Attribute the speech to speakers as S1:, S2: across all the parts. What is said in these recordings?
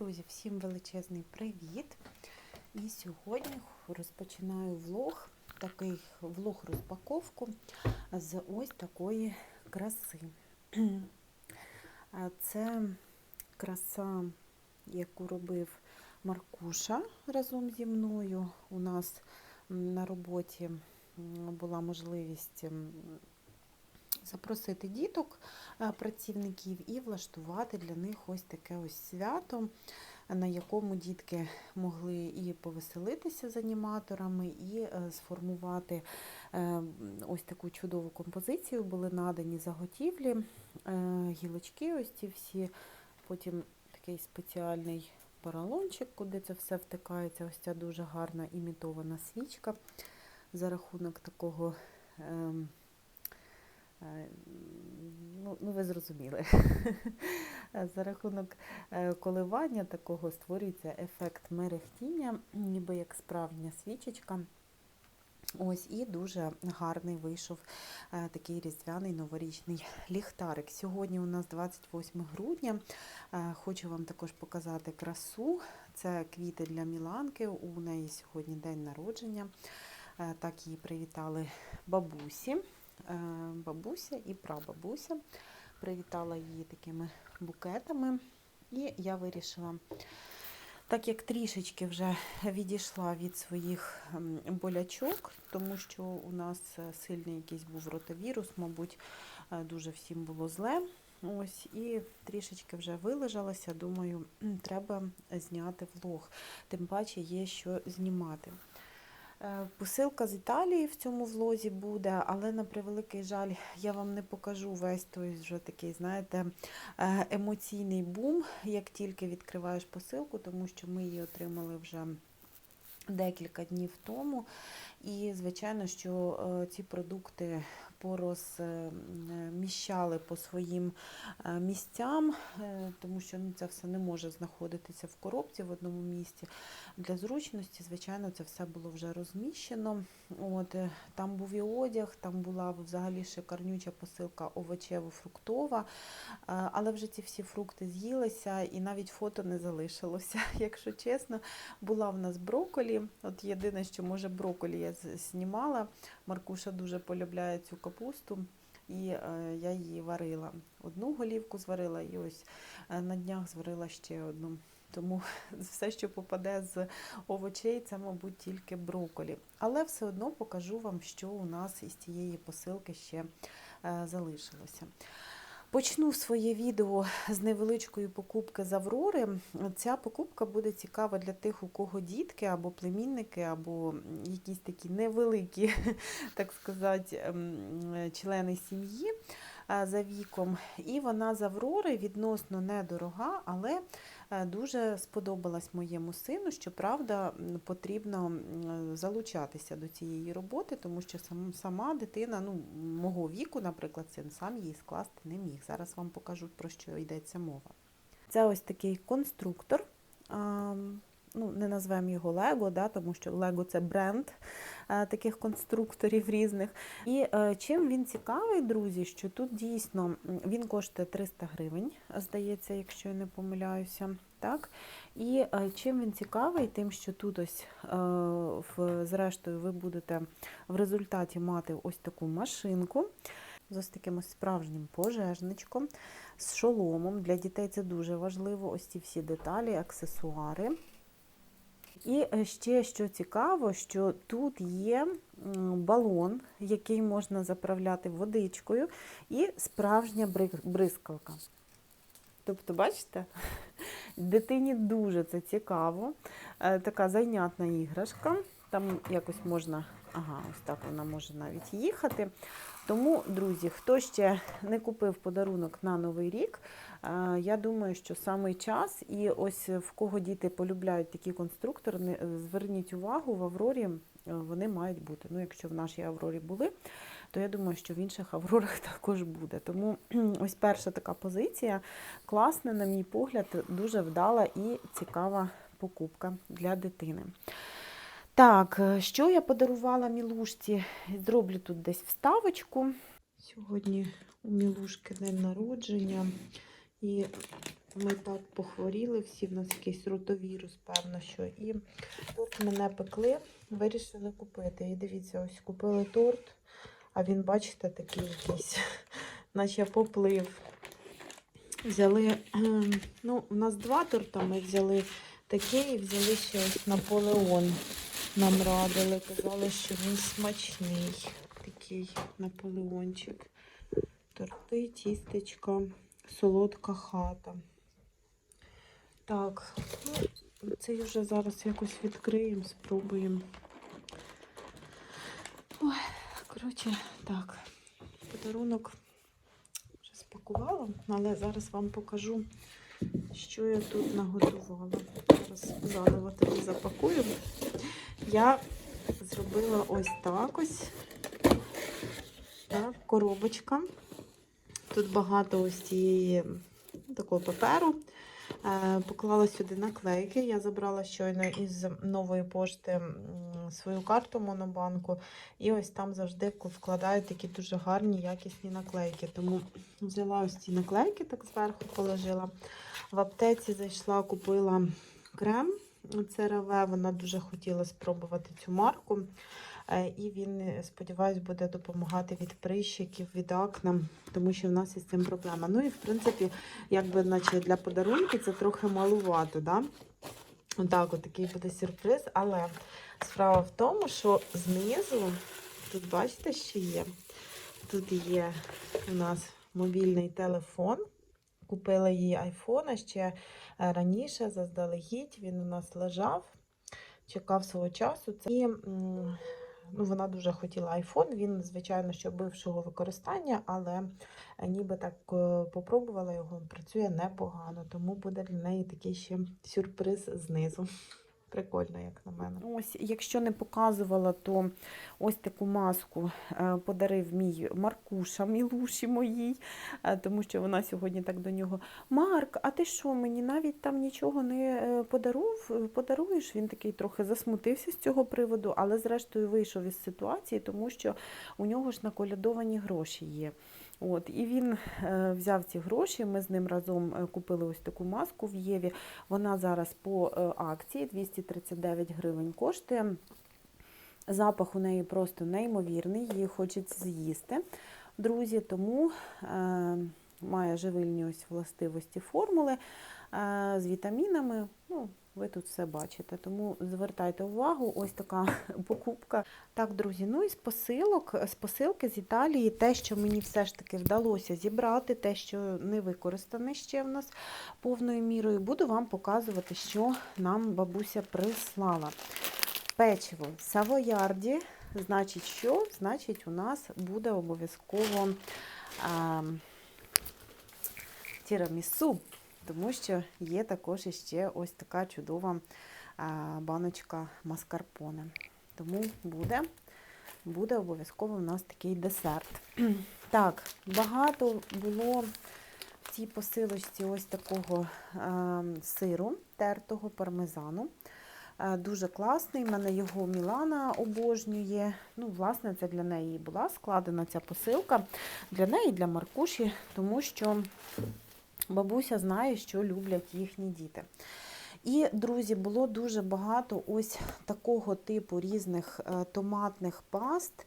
S1: друзі, всім величезний привіт! І сьогодні розпочинаю влог, такий влог розпаковку з ось такої краси. Це краса, яку робив Маркуша разом зі мною. У нас на роботі була можливість запросити діток е, працівників і влаштувати для них ось таке ось свято, на якому дітки могли і повеселитися з аніматорами, і е, сформувати е, ось таку чудову композицію. Були надані заготівлі, гілочки, ось ці всі, потім такий спеціальний поролончик, куди це все втикається. Ось ця дуже гарна імітована свічка за рахунок такого. Е, Ну, ну, ви зрозуміли. За рахунок е, коливання такого створюється ефект мерехтіння, ніби як справжня свічечка. Ось і дуже гарний вийшов е, такий різдвяний новорічний ліхтарик. Сьогодні у нас 28 грудня. Хочу вам також показати красу. Це квіти для Міланки. У неї сьогодні день народження. Так її привітали бабусі. Е, Бабуся і прабабуся. Привітала її такими букетами. І я вирішила, так як трішечки вже відійшла від своїх ем, болячок, тому що у нас е, сильний якийсь був ротавірус, мабуть, е, дуже всім було зле. Ось, і трішечки вже вилежалася. Думаю, треба зняти влог. Тим паче є що знімати. Е, Посилка з Італії в цьому влозі буде, але на превеликий жаль, я вам не покажу весь той вже такий, знаєте, е, емоційний бум, як тільки відкриваєш посилку, тому що ми її отримали вже декілька днів тому. І, звичайно, що е, ці продукти порозміщали по своїм е, місцям, е, тому що ну, це все не може знаходитися в коробці в одному місці. Для зручності, звичайно, це все було вже розміщено. От, е, там був і одяг, там була взагалі шикарнюча посилка овочево-фруктова, е, але вже ці всі фрукти з'їлися і навіть фото не залишилося, якщо чесно. Була в нас От єдине, що може броколі я знімала. Маркуша дуже полюбляє цю капусту. І е, я її варила. Одну голівку зварила, і ось е, на днях зварила ще одну. Тому все, що попаде з овочей, це, мабуть, тільки броколі. Але все одно покажу вам, що у нас із цієї посилки ще е, залишилося. Почну своє відео з невеличкої покупки з Аврори. Ця покупка буде цікава для тих, у кого дітки або племінники, або якісь такі невеликі, так сказати, ем, члени сім'ї за віком. І вона з Аврори відносно недорога, але е, дуже сподобалась моєму сину. Щоправда, м, потрібно залучатися до цієї роботи, тому що сама дитина, ну, мого віку, наприклад, син сам її скласти не міг. Зараз вам покажу, про що йдеться мова. Це ось такий конструктор. Ну, не назвемо його Лего, да, тому що Лего це бренд е, таких конструкторів різних. І е, чим він цікавий, друзі, що тут дійсно він коштує 300 гривень, здається, якщо я не помиляюся. Так? І е, чим він цікавий, тим, що тут ось в, зрештою ви будете в результаті мати ось таку машинку з ось таким ось справжнім пожежничком, з шоломом. Для дітей це дуже важливо, ось ці всі деталі, аксесуари. І е, ще що цікаво, що тут є балон, який можна заправляти водичкою, і справжня бризкалка. Тобто, бачите, дитині дуже це цікаво. Е, Така зайнятна іграшка. Там якось можна, ага, ось так вона може навіть їхати. Тому, друзі, хто ще не купив подарунок на Новий рік, е, я думаю, що саме час. І ось в кого діти полюбляють такі конструктори, зверніть увагу, в Аврорі е, вони мають бути. Ну, якщо в нашій Аврорі були, то я думаю, що в інших Аврорах також буде. Тому ось перша така позиція класна, на мій погляд, дуже вдала і цікава покупка для дитини. Так, е, що я подарувала Мілушці? Зроблю тут десь вставочку. Сьогодні у Мілушки день народження. І Ми так похворіли, всі в нас якийсь ротовірус, певно, що. І торт мене пекли, вирішили купити. І дивіться, ось купили торт, а він, бачите, такий якийсь, наче поплив. Взяли, ем, ну, у нас два торта, ми взяли такий і взяли ще ось Наполеон. Нам радили, казали, що він смачний. Такий наполеончик. Торти, тістечка, солодка хата. Так, ну, цей вже зараз якось відкриємо, спробуємо. Ой, коротше, так, подарунок вже спакувала, але зараз вам покажу, що я тут наготувала. Зараз заново тоді запакую. Я зробила ось так ось. Так, коробочка. Тут багато ось цієї такого паперу. Е, Поклала сюди наклейки. Я забрала щойно із нової пошти свою карту Монобанку. І ось там завжди вкладають такі дуже гарні, якісні наклейки. Тому взяла ось ці наклейки, так зверху положила. В аптеці зайшла, купила крем. ЦРВ, вона дуже хотіла спробувати цю марку. Е, І він, е, сподіваюсь, буде допомагати від прищиків, від акне, тому що в нас із цим проблема. Ну і в принципі, якби наче для подарунку це трохи малувато. Да? Отак, от такий буде сюрприз. Але справа в тому, що знизу, тут бачите, що є? Тут є у нас мобільний телефон. Купила її айфона ще е, раніше, заздалегідь. Він у нас лежав, чекав свого часу. І, ну, вона дуже хотіла айфон. Він, звичайно, що бившого використання, але е, ніби так е, попробувала його, працює непогано, тому буде для неї такий ще сюрприз знизу. Прикольно, як на мене. Ось, якщо не показувала, то ось таку маску е, подарив мій Маркуша, мілуші моїй, е, тому що вона сьогодні так до нього. Марк, а ти що, мені навіть там нічого не е, подарув, подаруєш? Він такий трохи засмутився з цього приводу, але зрештою вийшов із ситуації, тому що у нього ж наколядовані гроші є. От, і він е, взяв ці гроші. Ми з ним разом е, купили ось таку маску в Єві. Вона зараз по е, акції 239 гривень коштує. Запах у неї просто неймовірний, її хочеться з'їсти, друзі, тому е, має живильні ось властивості формули е, з вітамінами. Ну, ви тут все бачите, тому звертайте увагу, ось така покупка. Так, друзі, ну і з посилок, з посилки з Італії, те, що мені все ж таки вдалося зібрати, те, що не використане ще в нас повною мірою, буду вам показувати, що нам бабуся прислала. Печиво Савоярді, значить, що? Значить, у нас буде обов'язково а, тірамісу тому що є також іще ось така чудова баночка маскарпоне. Тому буде буде обов'язково у нас такий десерт. Так, багато було в цій посилочці ось такого сиру, тертого пармезану. Дуже класний, в мене його Мілана обожнює. Ну, власне, це для неї була складена ця посилка. Для неї для Маркуші, тому що бабуся знає, що люблять їхні діти. І, друзі, було дуже багато ось такого типу різних е, томатних паст.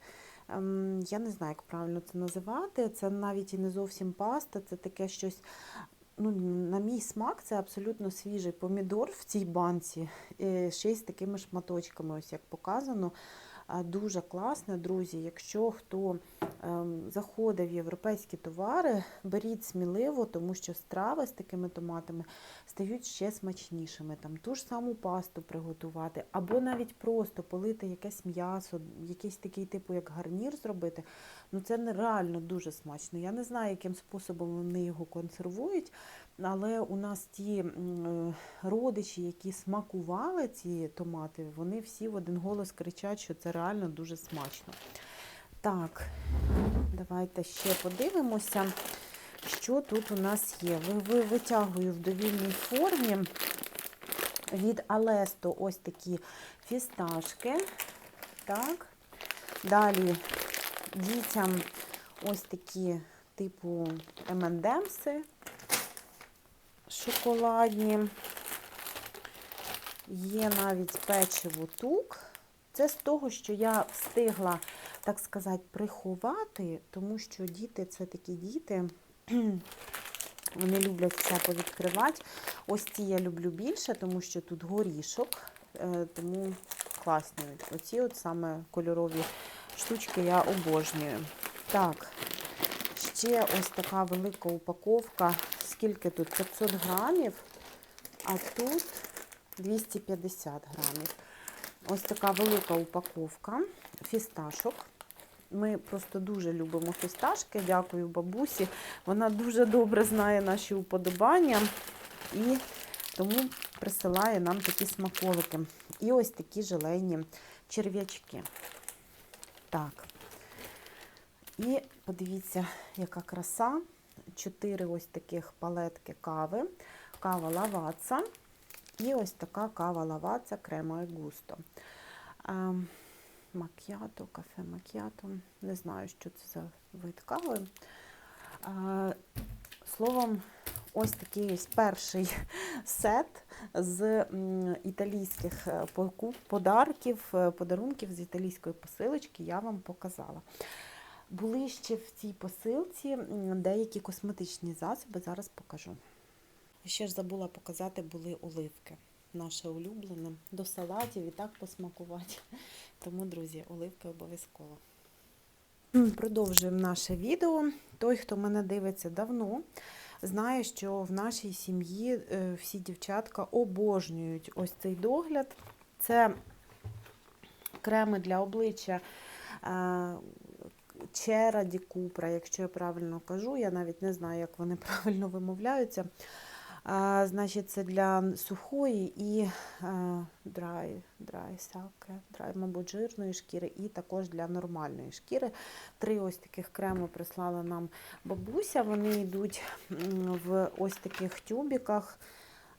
S1: Ем, я не знаю, як правильно це називати. Це навіть і не зовсім паста, це таке щось. Ну, На мій смак, це абсолютно свіжий помідор в цій банці, е, ще й з такими шматочками, ось як показано. Дуже класно, друзі. Якщо хто ем, заходить в європейські товари, беріть сміливо, тому що страви з такими томатами стають ще смачнішими. Там Ту ж саму пасту приготувати, або навіть просто полити якесь м'ясо, якийсь такий типу, як гарнір зробити. Ну Це нереально дуже смачно. Я не знаю, яким способом вони його консервують. Але у нас ті е, родичі, які смакували ці томати, вони всі в один голос кричать, що це реально дуже смачно. Так, давайте ще подивимося, що тут у нас є. Витягую в довільній формі від Алесто ось такі фісташки. Так. Далі дітям ось такі типу МНДМси шоколадні. Є навіть печиво тук. Це з того, що я встигла, так сказати, приховати, тому що діти це такі діти, вони люблять все повідкривати. Ось ці я люблю більше, тому що тут горішок, е, тому класні. Оці от саме кольорові штучки я обожнюю. Так, ще ось така велика упаковка. Скільки тут? 500 грамів, а тут 250 грамів. Ось така велика упаковка фісташок. Ми просто дуже любимо фісташки. Дякую бабусі. Вона дуже добре знає наші уподобання і тому присилає нам такі смаколики. І ось такі желейні черв'ячки. Так. І подивіться, яка краса. Чотири ось таких палетки кави. Кава лаваца. І ось така кава лаваца крема і густо. Ем, Мак'ято, кафе мак'ято. Не знаю, що це за вид кави. Е, Словом, ось такий ось перший сет з італійських е, подарків, е, подарунків з італійської посилочки я вам показала. Були ще в цій посилці деякі косметичні засоби, зараз покажу. Ще ж забула показати, були оливки. Наше улюблене до салатів і так посмакувати. Тому, друзі, оливки обов'язково. Продовжуємо наше відео. Той, хто мене дивиться давно, знає, що в нашій сім'ї е, всі дівчатка обожнюють ось цей догляд. Це креми для обличчя е, Чера Ді Купра, якщо я правильно кажу, я навіть не знаю, як вони правильно вимовляються. А, значить, це для сухої і а, драй, драй, драй, мабуть, жирної шкіри, і також для нормальної шкіри. Три ось таких креми прислала нам бабуся. Вони йдуть в ось таких тюбіках.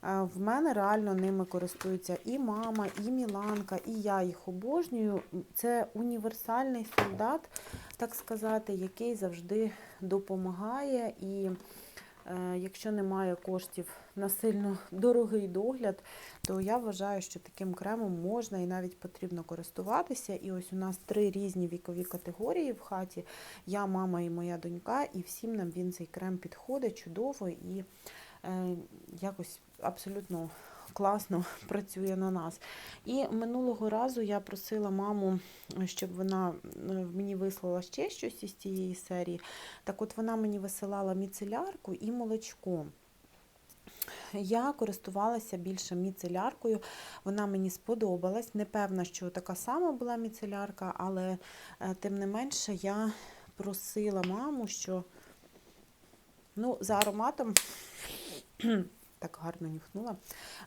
S1: А, В мене реально ними користуються і мама, і Міланка, і я їх обожнюю. Це універсальний солдат, так сказати, який завжди допомагає. І е, якщо немає коштів на сильно дорогий догляд, то я вважаю, що таким кремом можна і навіть потрібно користуватися. І ось у нас три різні вікові категорії в хаті. Я, мама і моя донька, і всім нам він цей крем підходить чудово і е, якось абсолютно класно працює на нас. І минулого разу я просила маму, щоб вона е, мені вислала ще щось із цієї серії. Так от вона мені висилала міцелярку і молочко. Я користувалася більше міцеляркою, вона мені сподобалась. Не певна, що така сама була міцелярка, але е, тим не менше я просила маму, що ну, за ароматом так гарно нюхнула.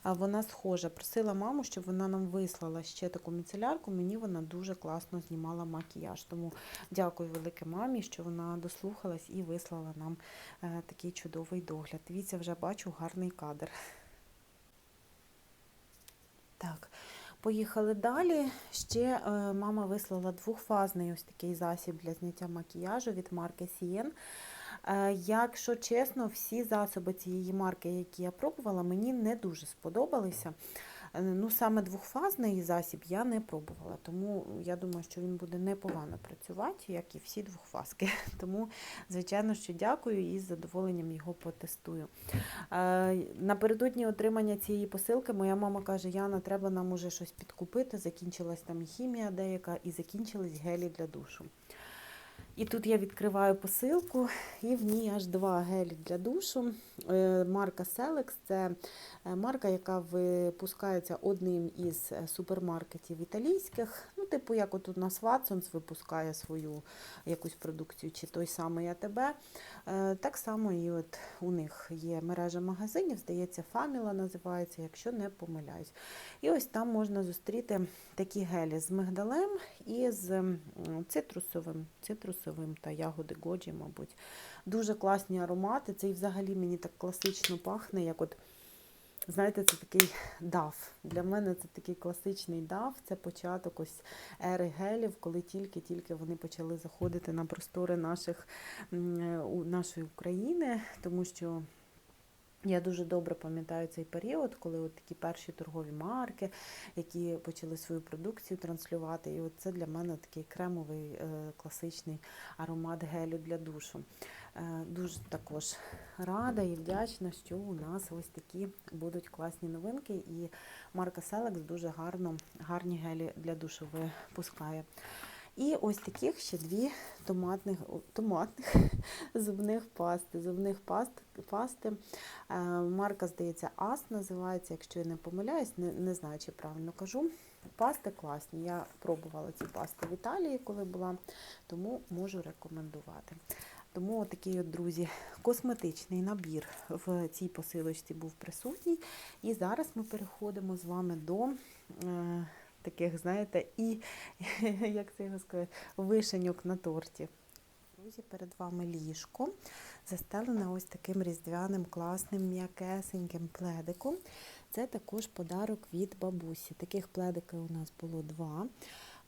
S1: Вона схожа. Просила маму, щоб вона нам вислала ще таку міцелярку. Мені вона дуже класно знімала макіяж. Тому дякую велике мамі, що вона дослухалась і вислала нам е, такий чудовий догляд. Дивіться, вже бачу гарний кадр. Так. Поїхали далі. Ще е, мама вислала двохфазний ось такий засіб для зняття макіяжу від марки Sien. Е, Якщо чесно, всі засоби цієї марки, які я пробувала, мені не дуже сподобалися. Е, Ну, саме двохфазний засіб я не пробувала, тому я думаю, що він буде непогано працювати, як і всі двохфазки. Тому, звичайно, що дякую і з задоволенням його потестую. Е, Напередодні отримання цієї посилки моя мама каже: Яна, треба нам уже щось підкупити. Закінчилась там хімія деяка, і закінчились гелі для душу. І тут я відкриваю посилку, і в ній аж два гелі для душу. Е, Марка Selex – це е, марка, яка випускається одним із е, супермаркетів італійських. Типу, як от у нас Watsons випускає свою якусь продукцію, чи той самий АТБ. Е, Так само і от у них є мережа магазинів, здається, Фаміла називається, якщо не помиляюсь. І ось там можна зустріти такі гелі з мигдалем і з цитрусовим, цитрусовим та ягоди годжі, мабуть. Дуже класні аромати. Цей взагалі мені так класично пахне, як от, знаєте, це такий дав. Для мене це такий класичний дав. Це початок ось ери гелів, коли тільки-тільки вони почали заходити на простори наших, нашої України, тому що Я дуже добре пам'ятаю цей період, коли от такі перші торгові марки, які почали свою продукцію транслювати. І от це для мене такий кремовий е, класичний аромат гелю для душу. Е, дуже також рада і вдячна, що у нас ось такі будуть класні новинки. І марка Селекс дуже гарно, гарні гелі для душу випускає. І ось таких ще дві томатних томатних зубних пасти. Зубних паст, пасти. Е, марка, здається, Ас називається, якщо я не помиляюсь, не, не знаю, чи правильно кажу. Пасти класні. Я пробувала ці пасти в Італії, коли була, тому можу рекомендувати. Тому такий от, друзі, косметичний набір в цій посилочці був присутній. І зараз ми переходимо з вами до. Таких, знаєте, і, як це його сказати, вишеньок на торті. Друзі, перед вами ліжко, застелене ось таким різдвяним, класним, м'якесеньким пледиком. Це також подарок від бабусі. Таких пледиків у нас було два.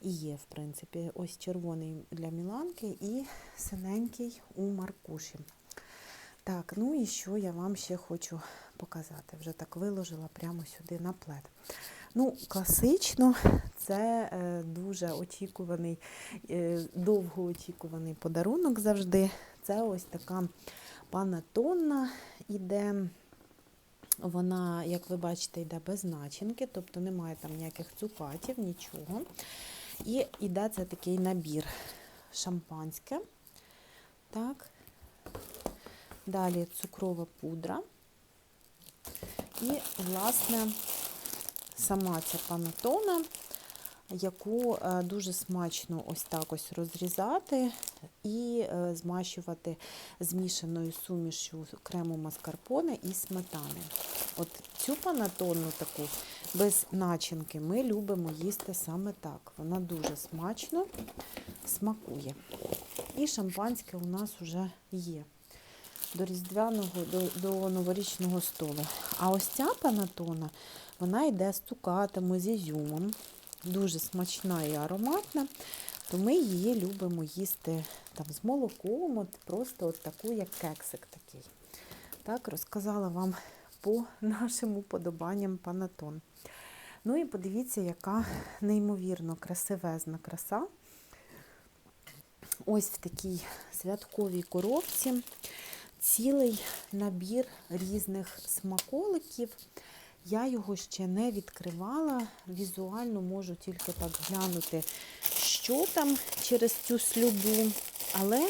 S1: І є, в принципі, ось червоний для Міланки і синенький у Маркуші. Так, ну і що я вам ще хочу показати? Вже так виложила прямо сюди на плед. Ну, Класично, це е, дуже очікуваний, е, довгоочікуваний подарунок завжди. Це ось така панатонна іде. Вона, як ви бачите, йде без начинки, тобто немає там ніяких цукатів, нічого. І йде це такий набір шампанське. Так. Далі цукрова пудра. І, власне, сама ця панетона, яку е, дуже смачно ось так ось розрізати і е, змащувати змішаною сумішю крему маскарпоне і сметани. От цю панатонну таку без начинки ми любимо їсти саме так. Вона дуже смачно смакує. І шампанське у нас вже є. До різдвяного, до, до новорічного столу. А ось ця панатона, вона йде з цукатами, з ізюмом. Дуже смачна і ароматна, то ми її любимо їсти там з молоком, от просто от таку, як кексик такий. Так, розказала вам по нашим уподобанням панатон. Ну і подивіться, яка неймовірно красивезна краса. Ось в такій святковій коробці цілий набір різних смаколиків. Я його ще не відкривала, візуально можу тільки так глянути, що там через цю слюбу. Але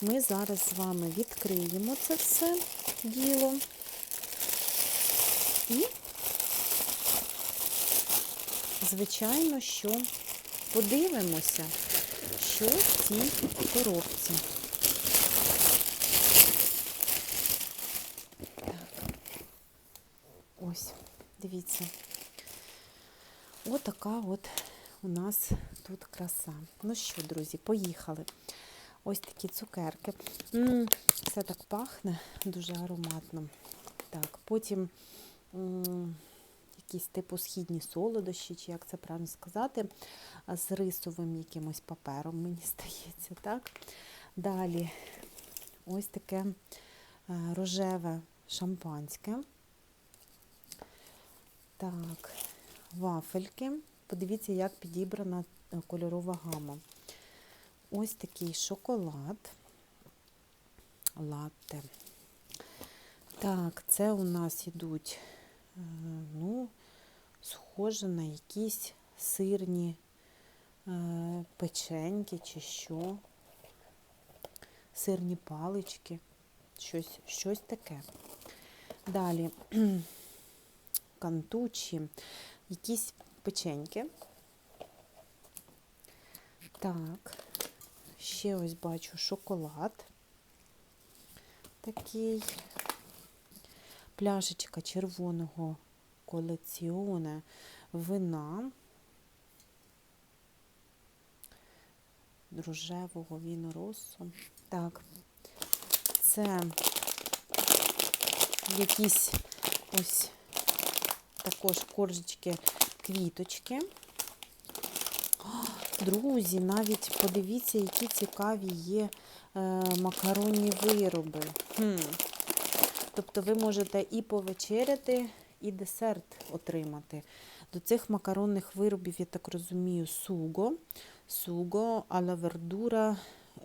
S1: ми зараз з вами відкриємо це все діло. І, звичайно, що подивимося, що в цій коробці. Ось, дивіться. Отака от у нас тут краса. Ну що, друзі, поїхали. Ось такі цукерки. М -м, все так пахне, дуже ароматно. Так, потім м якісь типу східні солодощі, чи як це правильно сказати, з рисовим якимось папером, мені здається, так? Далі ось таке е, рожеве шампанське. Так, вафельки. Подивіться, як підібрана е, кольорова гама. Ось такий шоколад. Латте. Так, це у нас йдуть, е, ну, схоже на якісь сирні е, печеньки чи що. Сирні палички, щось, щось таке. Далі кантучі, якісь печеньки. Так, ще ось бачу шоколад такий, пляшечка червоного колекціоне вина, рожевого віноросу. Так, це якісь ось також коржечки квіточки. Друзі, навіть подивіться, які цікаві є е, макаронні вироби. Хм. Тобто ви можете і повечеряти, і десерт отримати. До цих макаронних виробів, я так розумію, суго, суго, ала вердура,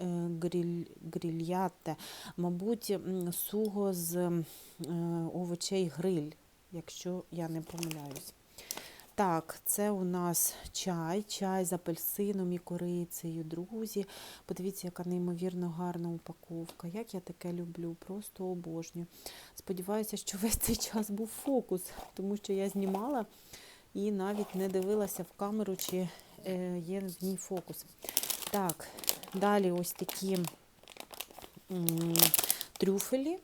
S1: е, гриль, грильяте. Мабуть, суго з е, овочей гриль, якщо я не помиляюсь. Так, це у нас чай, чай з апельсином і корицею, друзі. Подивіться, яка неймовірно гарна упаковка. Як я таке люблю, просто обожнюю. Сподіваюся, що весь цей час був фокус, тому що я знімала і навіть не дивилася в камеру, чи е, є в ній фокус. Так, далі ось такі трюфелі.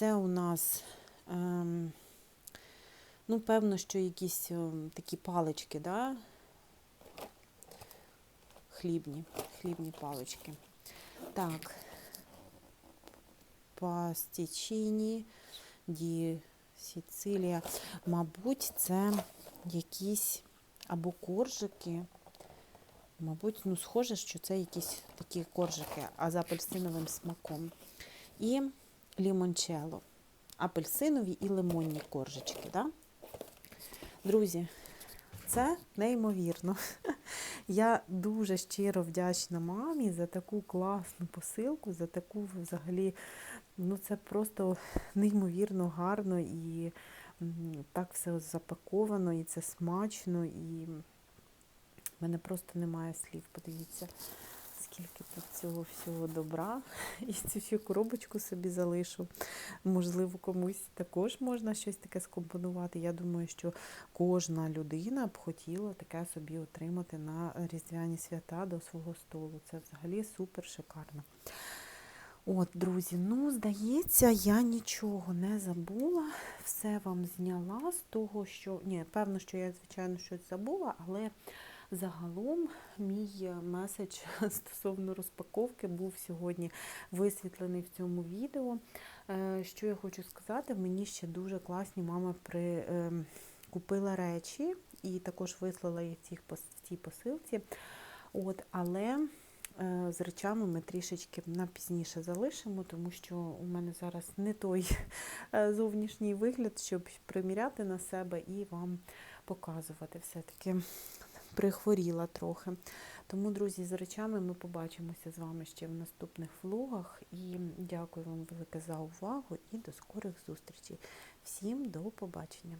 S1: Це у нас. Ем, Ну, певно, що якісь о, такі палички, да? Хлібні, хлібні палички. Так. Пастічині, ді Сіцилія. Мабуть, це якісь або коржики. Мабуть, ну, схоже, що це якісь такі коржики, а з апельсиновим смаком. І лімончело. Апельсинові і лимонні коржички, да? Друзі, це неймовірно. Я дуже щиро вдячна мамі за таку класну посилку, за таку взагалі, ну це просто неймовірно гарно і так все запаковано, і це смачно, і в мене просто немає слів. Подивіться, скільки тут цього всього добра. І цю ще коробочку собі залишу. Можливо, комусь також можна щось таке скомпонувати. Я думаю, що кожна людина б хотіла таке собі отримати на різдвяні свята до свого столу. Це взагалі супер шикарно. От, друзі, ну, здається, я нічого не забула. Все вам зняла з того, що. Ні, певно, що я, звичайно, щось забула, але загалом мій меседж стосовно розпаковки був сьогодні висвітлений в цьому відео. Е, Що я хочу сказати, мені ще дуже класні мама при, ем, купила речі і також вислала їх в цій посилці. От, але е, з речами ми трішечки на пізніше залишимо, тому що у мене зараз не той е, зовнішній вигляд, щоб приміряти на себе і вам показувати. Все-таки прихворіла трохи. Тому, друзі, з речами ми побачимося з вами ще в наступних влогах. І дякую вам велике за увагу і до скорих зустрічей. Всім до побачення!